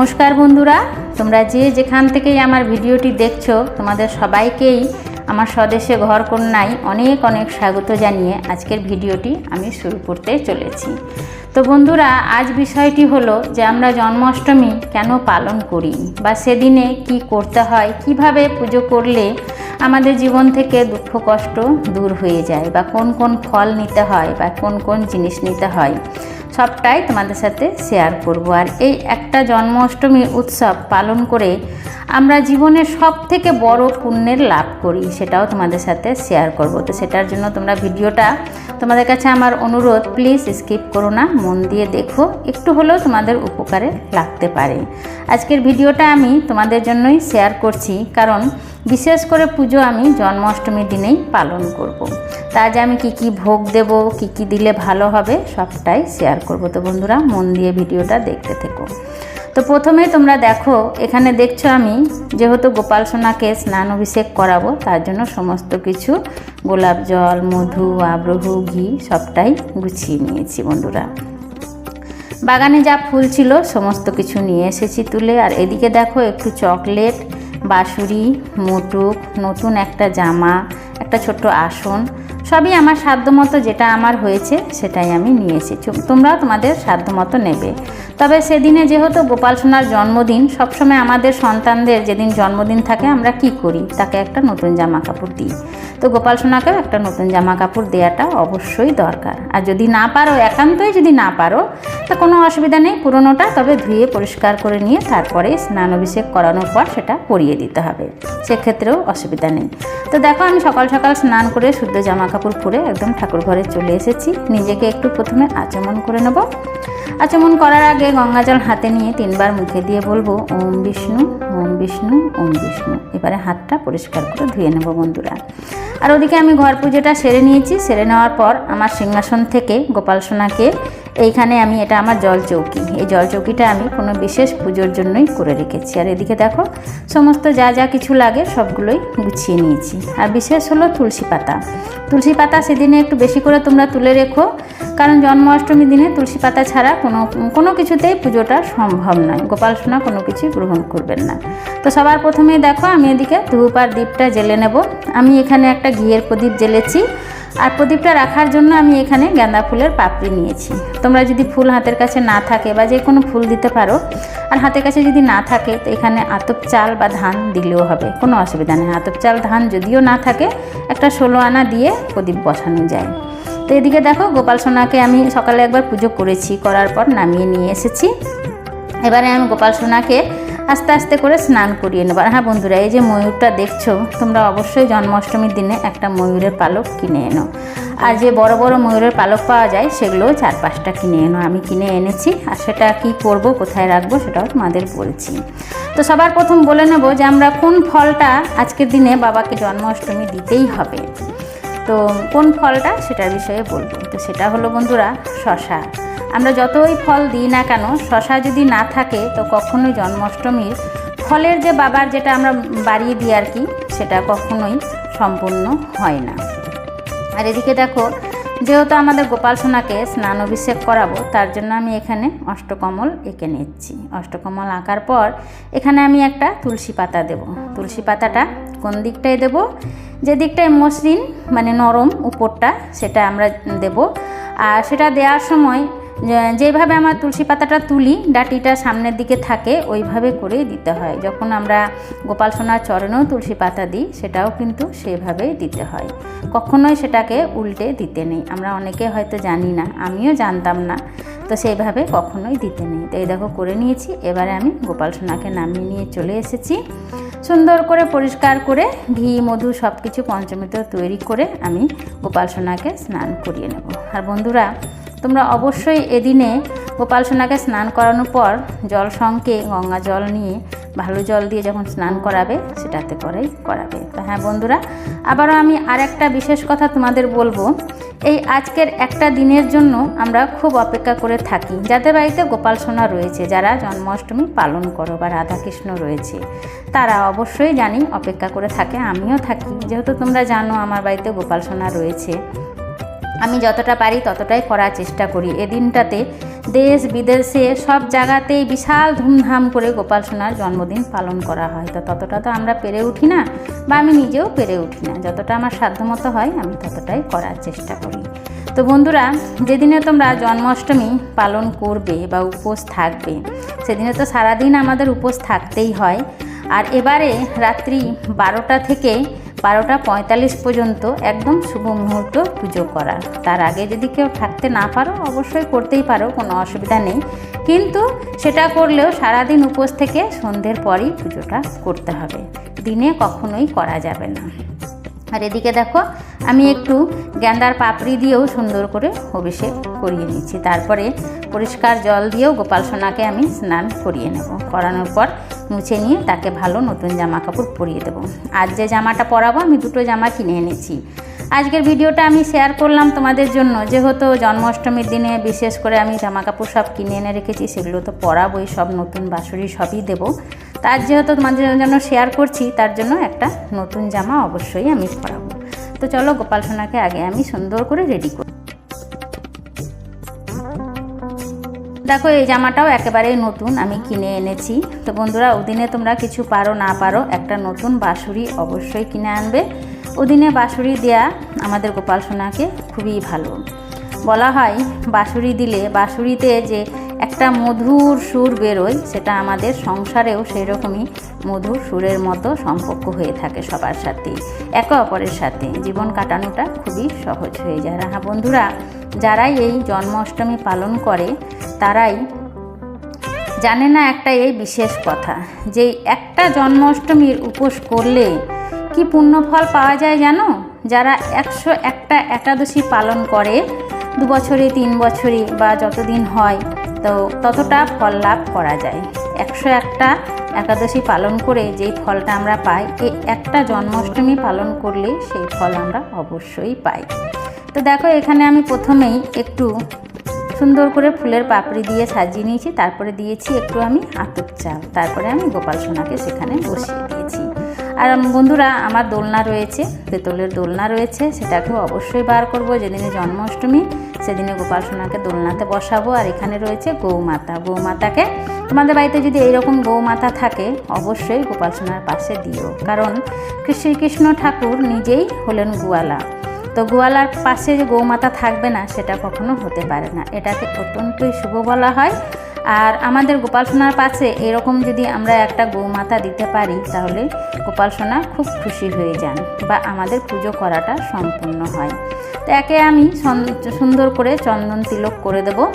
নমস্কার বন্ধুরা, তোমরা যে যেখান থেকেই আমার ভিডিওটি দেখছ, তোমাদের সবাইকেই আমার স্বদেশে ঘর কন্যায় অনেক অনেক স্বাগত জানিয়ে আজকের ভিডিওটি আমি শুরু করতে চলেছি। তো বন্ধুরা, আজ বিষয়টি হলো যে আমরা জন্মাষ্টমী কেন পালন করি বা সেদিনে কি করতে হয়, কীভাবে পুজো করলে আমাদের জীবন থেকে দুঃখ কষ্ট দূর হয়ে যায় বা কোন কোন ফল নিতে হয় বা কোন কোন জিনিস নিতে হয়। সবটাই তোমাদের সাথে শেয়ার করব। আর এই একটা জন্মাষ্টমী উৎসব পালন করে আমরা জীবনের সব থেকে বড় পুণ্যের লাভ করি, সেটাও তোমাদের সাথে শেয়ার করব। তো সেটার জন্য তোমরা ভিডিওটা তোমাদের কাছে আমার অনুরোধ প্লিজ স্কিপ করো না, মন দিয়ে দেখো, একটু হলেও তোমাদের উপকারে লাগতে পারে। আজকের ভিডিওটা আমি তোমাদের জন্যই শেয়ার করছি, কারণ বিশেষ করে পুজো আমি জন্মাষ্টমীর দিনেই পালন করব। তা আজ আমি কি কি ভোগ দেব, কি কি দিলে ভালো হবে সবটাই শেয়ার করব। তো বন্ধুরা, মন দিয়ে ভিডিওটা দেখতে থেকো। তো প্রথমে তোমরা দেখো, এখানে দেখছ আমি যেহেতু গোপাল সোনাকে স্নান অভিষেক করাবো, তার জন্য সমস্ত কিছু গোলাপ জল, মধু, আব্রহু, ঘি সবটাই গুছিয়ে নিয়েছি বন্ধুরা। বাগানে যা ফুল ছিল সমস্ত কিছু নিয়ে এসেছি তুলে, আর এদিকে দেখো একটু চকলেট বাঁশুরি মোটুক নতুন একটা জামা একটা ছোট্ট আসন সবই আমার সাধ্যমতো যেটা আমার হয়েছে, সেটাই আমি নিয়ে এসেছি। তোমরাও তোমাদের সাধ্যমতো নেবে। তবে সেদিনে যেহেতু গোপাল সোনার জন্মদিন, সবসময় আমাদের সন্তানদের যেদিন জন্মদিন থাকে, আমরা কি করি? তাকে একটা নতুন জামা কাপড় দিই। তো গোপাল সোনাকেও একটা নতুন জামা কাপড় দেওয়াটা অবশ্যই দরকার। আর যদি না পারো, একান্তই যদি না পারো, তা কোনো অসুবিধা নেই, পুরোনোটা তবে ধুয়ে পরিষ্কার করে নিয়ে তারপরে স্নান অভিষেক করানোর পর সেটা পরিয়ে দিতে হবে। সেক্ষেত্রেও অসুবিধা নেই। তো দেখো, আমি সকাল সকাল স্নান করে শুদ্ধ জামা কাপড় পরে একদম ঠাকুর ঘরে চলে এসেছি। নিজেকে একটু প্রথমে আচমন করে নেব। আচমন করার আগে গঙ্গা জল হাতে নিয়ে তিনবার মুখে দিয়ে বলব, ওম বিষ্ণু ওম বিষ্ণু ওম বিষ্ণু। এবারে হাতটা পরিষ্কার করে ধুয়ে নেব বন্ধুরা। আর ওদিকে আমি ঘর পুজোটা সেরে নিয়েছি। সেরে নেওয়ার পর আমার সিংহাসন থেকে গোপাল সোনাকে এইখানে আমি, এটা আমার জল চৌকি। এই জল চৌকিটা আমি কোনো বিশেষ পুজোর জন্যই করে রেখেছি। আর এদিকে দেখো, সমস্ত যা যা কিছু লাগে সবগুলোই গুছিয়ে নিয়েছি। আর বিশেষ হলো তুলসী পাতা। তুলসী পাতা সেদিনে একটু বেশি করে তোমরা তুলে রেখো, কারণ জন্মাষ্টমী দিনে তুলসী পাতা ছাড়া কোনো কোনো কিছুতেই পুজোটা সম্ভব নয়। গোপাল সোনা কোনো কিছুই গ্রহণ করবেন না। তো সবার প্রথমে দেখো, আমি এদিকে ধূপ আর দ্বীপটা জেলে নেব। আমি এখানে একটা ঘিয়ের প্রদীপ জ্বেলেছি আর প্রদীপটা রাখার জন্য আমি এখানে গাঁদা ফুলের পাপড়ি নিয়েছি। তোমরা যদি ফুল হাতের কাছে না থাকে বা যে কোনো ফুল দিতে পারো, আর হাতের কাছে যদি না থাকে, তো এখানে আতপ চাল বা ধান দিলেও হবে, কোনো অসুবিধা নেই। আতপ চাল, ধান যদিও না থাকে, একটা ষোলো আনা দিয়ে প্রদীপ বসানো যায়। তো এদিকে দেখো গোপাল সোনাকে আমি সকালে একবার পুজো করেছি, করার পর নামিয়ে নিয়ে এসেছি। এবারে আমি গোপাল সোনাকে আস্তে আস্তে করে স্নান করিয়ে নেবার হ্যাঁ বন্ধুরা, এই যে ময়ূরটা দেখছ, তোমরা অবশ্যই জন্মাষ্টমীর দিনে একটা ময়ূরের পালক কিনে এনো। আর যে বড় বড় ময়ূরের পালক পাওয়া যায় সেগুলোও চার পাঁচটা কিনে এনো। আমি কিনে এনেছি, আর সেটা কি করব, কোথায় রাখব, সেটাও তোমাদের বলছি। তো সবার প্রথম বলে নেব যে আমরা কোন ফলটা আজকের দিনে বাবাকে জন্মাষ্টমী দিতেই হবে। কোন ফলটা সেটার বিষয়ে বলব। তো সেটা হলো বন্ধুরা শশা। আমরা যতই ফল দিই না কেন, শশা যদি না থাকে তো কখনোই জন্মাষ্টমীর ফলের যে বাবার যেটা আমরা বাড়িয়ে দিই আর কি, সেটা কখনোই সম্পূর্ণ হয় না। আর এদিকে দেখো যেহেতু আমাদের গোপাল সোনাকে স্নান অভিষেক করাবো, তার জন্য আমি এখানে অষ্টকমল এঁকে নিচ্ছি। অষ্টকমল আঁকার পর এখানে আমি একটা তুলসী পাতা দেব। তুলসী পাতাটা কোন দিকটায় দেব? যে দিকটায় মসৃণ মানে নরম উপরটা, সেটা আমরা দেব। আর সেটা দেওয়ার সময় যেভাবে আমার তুলসী পাতাটা তুলি, ডাটিটা সামনের দিকে থাকে, ওইভাবে করেই দিতে হয়। যখন আমরা গোপাল সোনার চরণেও তুলসী পাতা দিই, সেটাও কিন্তু সেভাবেই দিতে হয়। কখনোই সেটাকে উল্টে দিতে নেই। আমরা অনেকে হয়তো জানি না, আমিও জানতাম না, তো সেইভাবে কখনোই দিতে নেই। তো এই দেখো, করে নিয়েছি। এবারে আমি গোপাল সোনাকে নামিয়ে নিয়ে চলে এসেছি। সুন্দর করে পরিষ্কার করে, ঘি, মধু সব কিছু পঞ্চমৃত তৈরি করে আমি গোপাল সোনাকে স্নান করিয়ে নেব। আর বন্ধুরা তোমরা অবশ্যই এদিনে গোপাল সোনাকে স্নান করানোর পর জল সঙ্গে গঙ্গা জল নিয়ে ভালো জল দিয়ে যখন স্নান করাবে, সেটাতে করেই করাবে। তো হ্যাঁ বন্ধুরা, আবারও আমি আর একটা বিশেষ কথা তোমাদের বলব। এই আজকের একটা দিনের জন্য আমরা খুব অপেক্ষা করে থাকি। যাদের বাড়িতে গোপাল সোনা রয়েছে, যারা জন্মাষ্টমী পালন করো বা রাধাকৃষ্ণ রয়েছে, তারা অবশ্যই জানি অপেক্ষা করে থাকে, আমিও থাকি। যেহেতু তোমরা জানো আমার বাড়িতে গোপাল সোনা রয়েছে আমি যতটা পারি ততটাই করার চেষ্টা করি। এ দিনটাতে দেশ, বিদেশে সব জায়গাতেই বিশাল ধুমধাম করে গোপাল সোনার জন্মদিন পালন করা হয়। তো ততটা তো আমরা পেরে উঠি না বা আমি নিজেও পেরে উঠি না। যতটা আমার সাধ্যমতো হয়, আমি ততটাই করার চেষ্টা করি। তো বন্ধুরা, যেদিনে তোমরা জন্মাষ্টমী পালন করবে বা উপোস থাকবে, সেদিনে তো সারাদিন আমাদের উপোস থাকতেই হয়। আর এবারে রাত্রি বারোটা থেকে বারোটা পঁয়তাল্লিশ পর্যন্ত একদম শুভ মুহূর্ত পুজো করার তার আগে যদি কেউ থাকতে না পারো, অবশ্যই করতেই পারো, কোনো অসুবিধা নেই। কিন্তু সেটা করলেও সারাদিন উপোস থেকে সন্ধ্যের পরই পুজোটা করতে হবে। দিনে কখনোই করা যাবে না। আর এদিকে দেখো, আমি একটু গ্যান্দার পাপড়ি দিয়েও সুন্দর করে অভিষেক করিয়ে নিচ্ছি। তারপরে পরিষ্কার জল দিয়েও গোপাল সোনাকে আমি স্নান করিয়ে নেব। করানোর পর মুছে নিয়ে তাকে ভালো নতুন জামা কাপড় পরিয়ে দেবো। আর যে জামাটা পরাবো, আমি দুটো জামা কিনে এনেছি। আজকের ভিডিওটা আমি শেয়ার করলাম তোমাদের জন্য। যেহেতু জন্মাষ্টমীর দিনে বিশেষ করে আমি জামা কাপড় সব কিনে এনে রেখেছি, সেগুলো তো পরাবোই, সব নতুন বাসুরি সবই দেবো। তার যেহেতু তোমাদের জন্য শেয়ার করছি, তার জন্য একটা নতুন জামা অবশ্যই আমি পরাবো। তো চলো গোপাল সোনাকে আগে আমি সুন্দর করে রেডি করি। দেখো, এই জামাটাও একেবারেই নতুন, আমি কিনে এনেছি। তো বন্ধুরা, ওদিনে তোমরা কিছু পারো, না পারো, একটা নতুন বাঁশুরি অবশ্যই কিনে আনবে। ওদিনে বাঁশুরি দেয়া আমাদের গোপাল সোনাকে খুবই ভালো। বলা হয় বাঁশুরি দিলে বাঁশুরিতে যে একটা মধুর সুর বেরোয়, সেটা আমাদের সংসারেও সেই রকমই মধুর সুরের মতো সম্পর্ক হয়ে থাকে সবার সাথে, একে অপরের সাথে। জীবন কাটানোটা খুবই সহজ হয়ে যায়। হ্যাঁ বন্ধুরা, যারাই এই জন্মাষ্টমী পালন করে, তারাই জানে না একটা এই বিশেষ কথা, যে একটা জন্মাষ্টমীর উপোস করলে কি পুণ্যফল পাওয়া যায় জানো? যারা একশো একটা একাদশী পালন করে দু বছরে তিন বছরে বা যতদিন হয় তো ততটা ফল লাভ করা যায়। একশো একটা একাদশী পালন করে যেই ফলটা আমরা পাই এই একটা জন্মাষ্টমী পালন করলেই সেই ফল আমরা অবশ্যই পাই। তো দেখো, এখানে আমি প্রথমেই একটু সুন্দর করে ফুলের পাপড়ি দিয়ে সাজিয়ে নিয়েছি, তারপরে দিয়েছি একটু আমি আতপ চাল, তারপরে আমি গোপাল সোনাকে সেখানে বসিয়ে দিয়েছি। আর বন্ধুরা, আমার দোলনা রয়েছে, তেতলের দোলনা রয়েছে, সেটাকেও অবশ্যই বার করব। যেদিনে জন্মাষ্টমী, সেদিনে গোপাল সোনাকে দোলনাতে বসাবো। আর এখানে রয়েছে গৌমাতা। গৌমাতাকে তোমাদের বাড়িতে যদি এইরকম গৌমাতা থাকে, অবশ্যই গোপাল সোনার পাশে দিও। কারণ শ্রীকৃষ্ণ ঠাকুর নিজেই হলেন গোয়ালা। তো গোয়ালার পাশে যে গৌমাতা থাকবে না, সেটা কখনো হতে পারে না। এটাকে অত্যন্তই শুভ বলা হয়। আর আমাদের গোপাল সোনার পাশে এরকম যদি আমরা একটা গৌমাতা দিতে পারি, তাহলে গোপাল সোনা খুব খুশি হয়ে যান বা আমাদের পুজো করাটা সম্পূর্ণ হয়। তো একে আমি সন- সুন্দর করে চন্দন তিলক করে দেবো।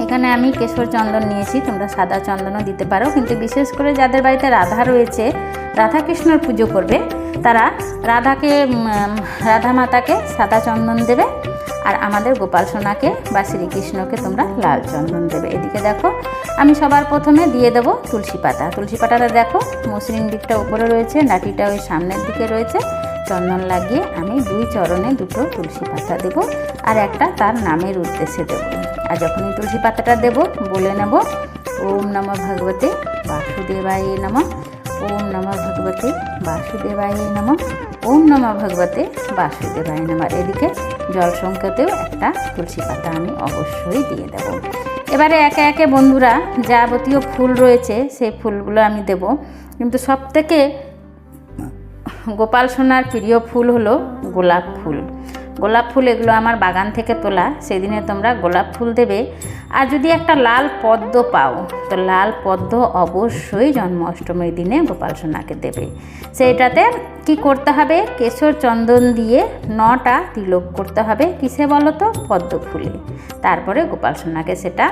এখানে আমি কেশর চন্দন নিয়েছি, তোমরা সাদা চন্দনও দিতে পারো, কিন্তু বিশেষ করে যাদের বাড়িতে রাধা রয়েছে রাধা কৃষ্ণর পুজো করবে, তারা রাধাকে রাধা মাতাকে সাদা চন্দন দেবে আর আমাদের গোপাল সোনাকে বা শ্রীকৃষ্ণকে তোমরা লাল চন্দন দেবে। এদিকে দেখো, আমি সবার প্রথমে দিয়ে দেবো তুলসী পাতা। তুলসী পাতাটা দেখো, মসৃণ দিকটা উপরে রয়েছে, নাটিটা ওই সামনের দিকে রয়েছে। চন্দন লাগিয়ে আমি দুই চরণে দুটো তুলসী পাতা দেবো আর একটা তার নামের উদ্দেশ্যে দেবো। আর যখনই তুলসী পাতাটা দেবো, বলে নেব, ওম নম ভগবতে বাসুদেবায় নম। ওম নম ভগবতে বাসুদেবায় নম। ওম নম ভগবতে বাসুদেবায় নম। এদিকে জল সংখ্যাতেও একটা তুলসী পাতা আমি অবশ্যই দিয়ে দেব। এবারে একে একে বন্ধুরা, যাবতীয় ফুল রয়েছে, সেই ফুলগুলো আমি দেব। কিন্তু সব থেকে গোপাল সোনার প্রিয় ফুল হলো গোলাপ ফুল। গোলাপ ফুল এগুলো আমার বাগান থেকে তোলা, সেদিনে তোমরা গোলাপ ফুল দেবে। আর যদি একটা লাল পদ্ম পাও, তো লাল পদ্ম অবশ্যই জন্মাষ্টমীর দিনে গোপাল সোনাকে দেবে। সেইটাতে কি করতে হবে? কেশর চন্দন দিয়ে নটা তিলক করতে হবে। কিসে বলো তো পদ্ম ফুলে। তারপরে গোপাল সোনাকে সেটা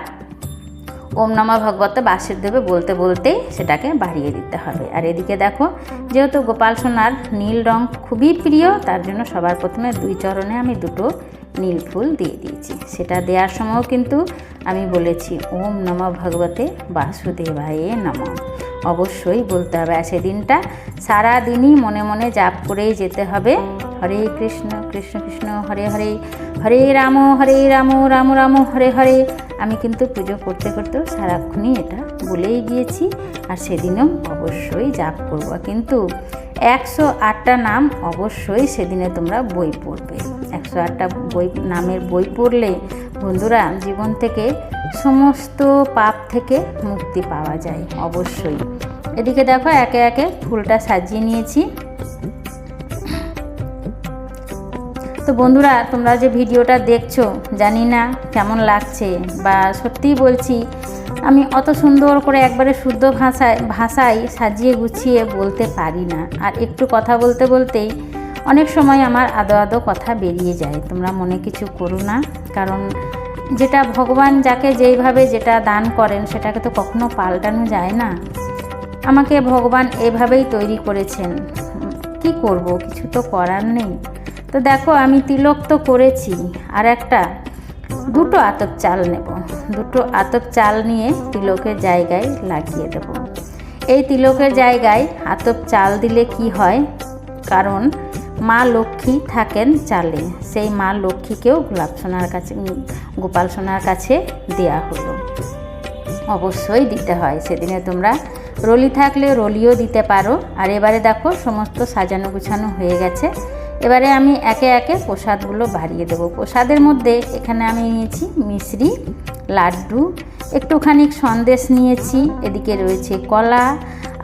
ওম নমা ভগবত বাসুদেবে বলতে বলতেই সেটাকে বাড়িয়ে দিতে হবে। আর এদিকে দেখো, যেহেতু গোপাল সোনার নীল রং খুবই প্রিয়, তার জন্য সবার প্রথমে দুই চরণে আমি দুটো নীল ফুল দিয়ে দিয়েছি। সেটা দেওয়ার সময়ও কিন্তু আমি বলেছি, ওম নম ভগবতে বাসুদেবায়ে নম। অবশ্যই বলতে হবে, আর সেদিনটা সারাদিনই মনে মনে জাপ করেই যেতে হবে। হরে কৃষ্ণ কৃষ্ণ কৃষ্ণ, হরে হরে। হরে রাম হরে রাম রাম রাম, হরে হরে। আমি কিন্তু পুজো করতে করতেও সারাক্ষণই এটা বলেই গিয়েছি, আর সেদিনও অবশ্যই জাপ করব। কিন্তু একশো আটটা নাম অবশ্যই সেদিনে তোমরা বই পড়বে। একশো আটটা বই, নামের বই পড়লে বন্ধুরা জীবন থেকে সমস্ত পাপ থেকে মুক্তি পাওয়া যায়, অবশ্যই। এদিকে দেখো একে একে ফুলটা সাজিয়ে নিয়েছি। তো বন্ধুরা, তোমরা যে ভিডিওটা দেখছ, জানি না কেমন লাগছে, বা সত্যিই বলছি, আমি অত সুন্দর করে একবারে শুদ্ধ ভাষায় ভাষায় সাজিয়ে গুছিয়ে বলতে পারি না। আর একটু কথা বলতে বলতেই অনেক সময় আমার আদো আদো কথা বেরিয়ে যায়। তোমরা মনে কিছু করো না, কারণ যেটা ভগবান যাকে যেইভাবে যেটা দান করেন, সেটাকে তো কখনো পাল্টানো যায় না। আমাকে ভগবান এভাবেই তৈরি করেছেন। কি করব? কিছু তো করার নেই। তো দেখো, আমি তিলক তো করেছি, আর একটা দুটো আতপ চাল নেব। দুটো আতপ চাল নিয়ে তিলকের জায়গায় লাগিয়ে দেব। এই তিলকের জায়গায় আতপ চাল দিলে কি হয়? কারণ মা লক্ষ্মী থাকেন চালে, সেই মা লক্ষ্মীকেও গোলাপ সোনার কাছে গোপাল সোনার কাছে দেয়া হলো। অবশ্যই দিতে হয়, সেদিনে তোমরা রলি থাকলে রলিও দিতে পারো। আর এবারে দেখো, সমস্ত সাজানো গুছানো হয়ে গেছে। এবারে আমি একে একে প্রসাদগুলো বাড়িয়ে দেবো। প্রসাদের মধ্যে এখানে আমি নিয়েছি মিশ্রি লাড্ডু, একটুখানি সন্দেশ নিয়েছি, এদিকে রয়েছে কলা,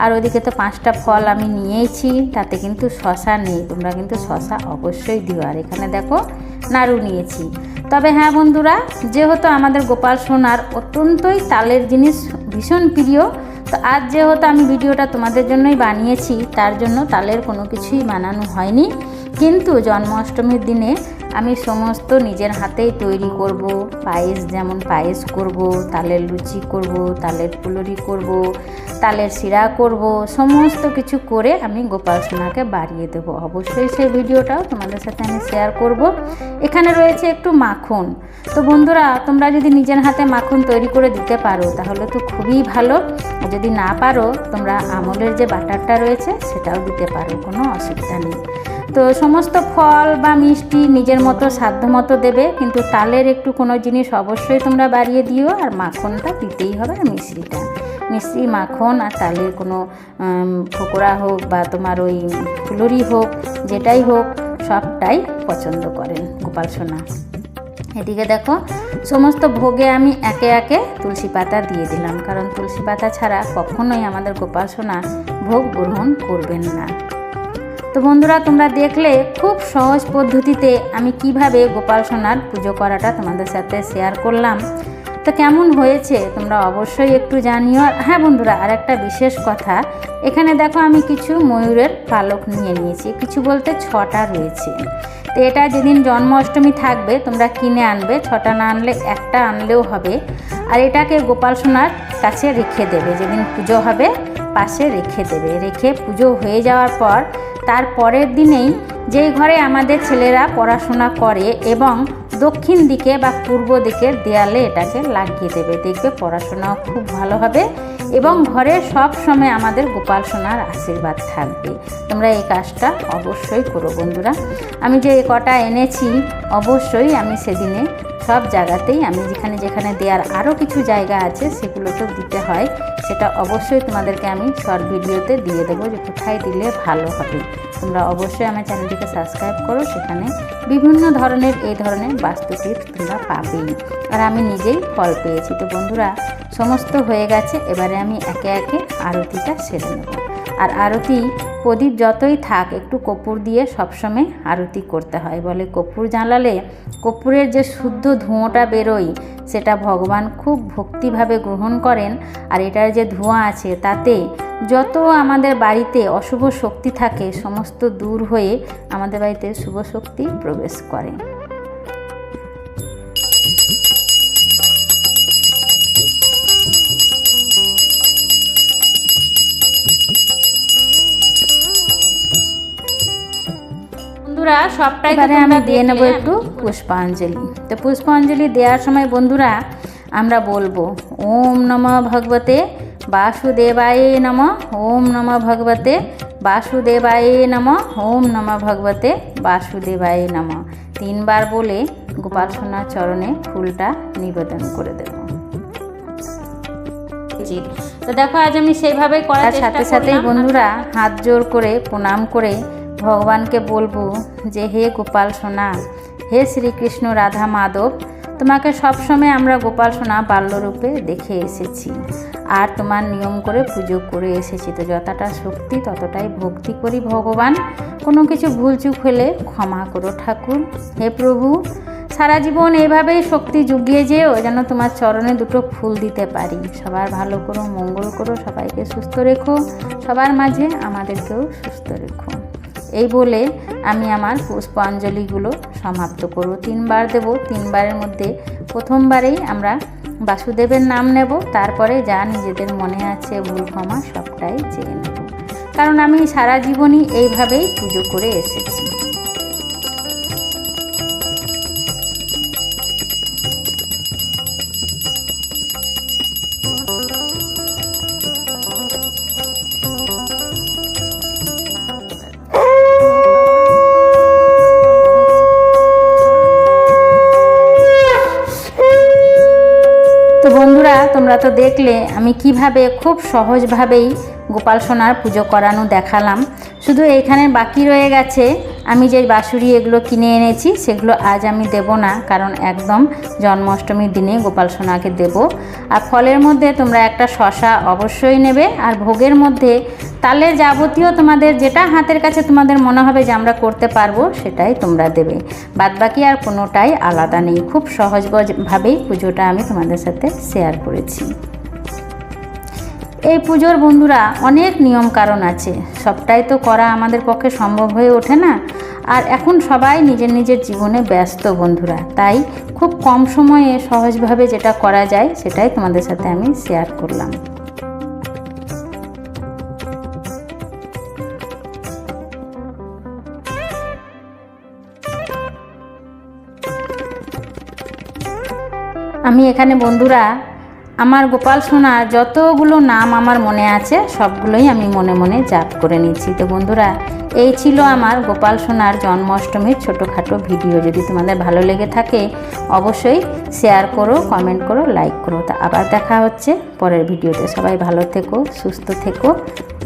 আর ওদিকে তো পাঁচটা ফল আমি নিয়েইছি তাতে কিন্তু শশা নেই, তোমরা কিন্তু শশা অবশ্যই দিও। আর এখানে দেখো নাড়ু নিয়েছি। তবে হ্যাঁ বন্ধুরা, যেহেতু আমাদের গোপাল সোনার অত্যন্তই তালের জিনিস ভীষণ প্রিয়, তো আজ যেহেতু আমি ভিডিওটা তোমাদের জন্যই বানিয়েছি, তার জন্য তালের কোনো কিছুই বানানো হয়নি। কিন্তু জন্মাষ্টমীর দিনে আমি সমস্ত নিজের হাতেই তৈরি করব। পায়েস যেমন পায়েস করব, তালের লুচি করব, তালের ফুলরি করব, তালের শিরা করব, সমস্ত কিছু করে আমি গোপাল সোনাকে বাড়িয়ে দেব। অবশ্যই সেই ভিডিওটাও তোমাদের সাথে আমি শেয়ার করব। এখানে রয়েছে একটু মাখন। তো বন্ধুরা, তোমরা যদি নিজের হাতে মাখন তৈরি করে দিতে পারো, তাহলে তো খুবই ভালো। যদি না পারো, তোমরা আমলের যে বাটারটা রয়েছে, সেটাও দিতে পারো, কোনো অসুবিধা নেই। তো সমস্ত ফল বা মিষ্টি নিজের মতো, সাধ্য মতো দেবে, কিন্তু তালের একটু কোনো জিনিস অবশ্যই তোমরা বাড়িয়ে দিও, আর মাখনটা দিতেই হবে আর মিশ্রিটা মিশ্রি, মাখন আর তালের কোনো পকোড়া হোক বা তোমার ওই ফুলুরি হোক, যেটাই হোক, সবটাই পছন্দ করেন গোপাল সোনা। এদিকে দেখো, সমস্ত ভোগে আমি একে একে তুলসী পাতা দিয়ে দিলাম, কারণ তুলসী পাতা ছাড়া কখনোই আমাদের গোপাল সোনা ভোগ গ্রহণ করবেন না। তো বন্ধুরা, তোমরা দেখলে খুব সহজ পদ্ধতিতে আমি কীভাবে গোপাল সোনার পুজো করাটা তোমাদের সাথে শেয়ার করলাম। তো কেমন হয়েছে তোমরা অবশ্যই একটু জানিও। হ্যাঁ বন্ধুরা আর একটা বিশেষ কথা, এখানে দেখো আমি কিছু ময়ূরের পালক নিয়ে নিয়েছি, কিছু বলতে ছটা রয়েছে। তো এটা যেদিন জন্মাষ্টমী থাকবে, তোমরা কিনে আনবে, ছটা না আনলে একটা আনলেও হবে। আর এটাকে গোপাল সোনার কাছে রেখে দেবে, যেদিন পুজো হবে, পাশে রেখে দেবে। রেখে পুজো হয়ে যাওয়ার পর তার পরের দিনেই যেই ঘরে আমাদের ছেলেরা পড়াশোনা করে এবং দক্ষিণ দিকে বা পূর্ব দিকের দেয়ালে এটাকে লাগিয়ে দেবে, দেখবে পড়াশোনাও খুব ভালো হবে এবং ঘরে সব সময় আমাদের গোপাল সোনার আশীর্বাদ থাকবে। তোমরা এই কাজটা অবশ্যই করো বন্ধুরা। আমি যে কটা এনেছি, অবশ্যই আমি সেদিনে সব জায়গাতেই আমি যেখানে যেখানে দেওয়ার আরও কিছু জায়গা আছে সেগুলোতেও দিতে হয়। সেটা অবশ্যই তোমাদেরকে আমি শর্ট ভিডিওতে দিয়ে দেবো যে কোথায় দিলে ভালো হবে। তোমরা অবশ্যই আমার চ্যানেলটিকে সাবস্ক্রাইব করো, সেখানে বিভিন্ন ধরনের এই ধরনের বাস্তু টিপস তোমরা পাবেই। আর আমি নিজেই ফল পেয়েছি। তো বন্ধুরা, সমস্ত হয়ে গেছে। এবারে আমি একে একে আরতিটা সেরে নেব। আর আরতি প্রদীপ যতই থাক, একটু কপুর দিয়ে সবসময় আরতি করতে হয়। বলে কপুর জ্বালালে কপুরের যে শুদ্ধ ধোঁয়াটা বেরোয়, সেটা ভগবান খুব ভক্তিভাবে গ্রহণ করেন। আর এটার যে ধোঁয়া আছে, তাতে যত আমাদের বাড়িতে অশুভ শক্তি থাকে, সমস্ত দূর হয়ে আমাদের বাড়িতে শুভ শক্তি প্রবেশ করে। বন্ধুরা সবটাই এবারে আমি দিয়ে নেব একটু পুষ্পাঞ্জলি। তো পুষ্পাঞ্জলি দেওয়ার সময় বন্ধুরা আমরা বলব ওম নম ভগবতে বাসুদেবায় নম ওম নম ভগবতে বাসুদেবায় নম ওম নম ভগবতে বাসুদেবায় নম। তিনবার বলে গোপাল সোনার চরণে ফুলটা নিবেদন করে দেব। তো দেখো আজ আমি সেইভাবে করার সাথে সাথেই বন্ধুরা হাত জোর করে প্রণাম করে ভগবানকে বলব যে, হে গোপাল সোনা, হে শ্রীকৃষ্ণ রাধা মাধব, তোমাকে সবসময় আমরা গোপাল সোনা বাল্যরূপে দেখে এসেছি। আর তোমার নিয়ম করে পুজো করে এসেছি। তো যতটা শক্তি, ততটাই ভক্তি করি ভগবান। কোনো কিছু ভুলচুক হলে ক্ষমা করো ঠাকুর। হে প্রভু, সারা জীবন এইভাবেই শক্তি জুগিয়ে যেও যেন তোমার চরণে দুটো ফুল দিতে পারি। সবার ভালো করো, মঙ্গল করো, সবাইকে সুস্থ রেখো। সবার মাঝে আমাদেরকেও সুস্থ রেখো। এই বলে আমি আমার পুষ্পাঞ্জলিগুলো সমাপ্ত করব। তিনবার দেব, তিনবারের মধ্যে প্রথমবারেই আমরা বাসুদেবের নাম নেব, তারপরে যা নিজেদের মনে আছে ভুল, ক্ষমা সবটাই চেয়ে নেব। কারণ আমি সারা জীবনই এইভাবেই পুজো করে এসেছি। তোমরা তো দেখলে, আমি কীভাবে খুব সহজভাবেই গোপাল সোনার পুজো করানো দেখালাম। শুধু এইখানে বাকি রয়ে গেছে আমি যে বাঁশুরি এগুলো কিনে এনেছি, সেগুলো আজ আমি দেব না, কারণ একদম জন্মাষ্টমীর দিনে গোপাল সোনাকে দেব। আর ফলের মধ্যে তোমরা একটা শশা অবশ্যই নেবে, আর ভোগের মধ্যে তালের যাবতীয় তোমাদের যেটা হাতের কাছে তোমাদের মনে হবে যে আমরা করতে পারব, সেটাই তোমরা দেবে। বাদবাকি আর কোনোটাই আলাদা নেই। খুব সহজভাবেই পুজোটা আমি তোমাদের সাথে শেয়ার করেছি। এই পুজোর বন্ধুরা অনেক নিয়ম কারণ আছে। সবটাই তো করা আমাদের পক্ষে সম্ভব হয়ে ওঠে না। আর এখন সবাই নিজের নিজের জীবনে ব্যস্ত বন্ধুরা। তাই খুব কম সময়ে সহজভাবে যেটা করা যায়, সেটাই তোমাদের সাথে আমি শেয়ার করলাম। আমি এখানে বন্ধুরা আমার গোপাল সোনার যতগুলো নাম আমার মনে আছে, সবগুলোই আমি মনে মনে জাপ করে নিচ্ছি। তো বন্ধুরা, এই ছিল আমার গোপাল সোনার জন্মাষ্টমীর ছোটোখাটো ভিডিও। যদি তোমাদের ভালো লেগে থাকে, অবশ্যই শেয়ার করো কমেন্ট করো লাইক করো। তা আবার দেখা হচ্ছে পরের ভিডিওতে। সবাই ভালো থেকো, সুস্থ থেকো।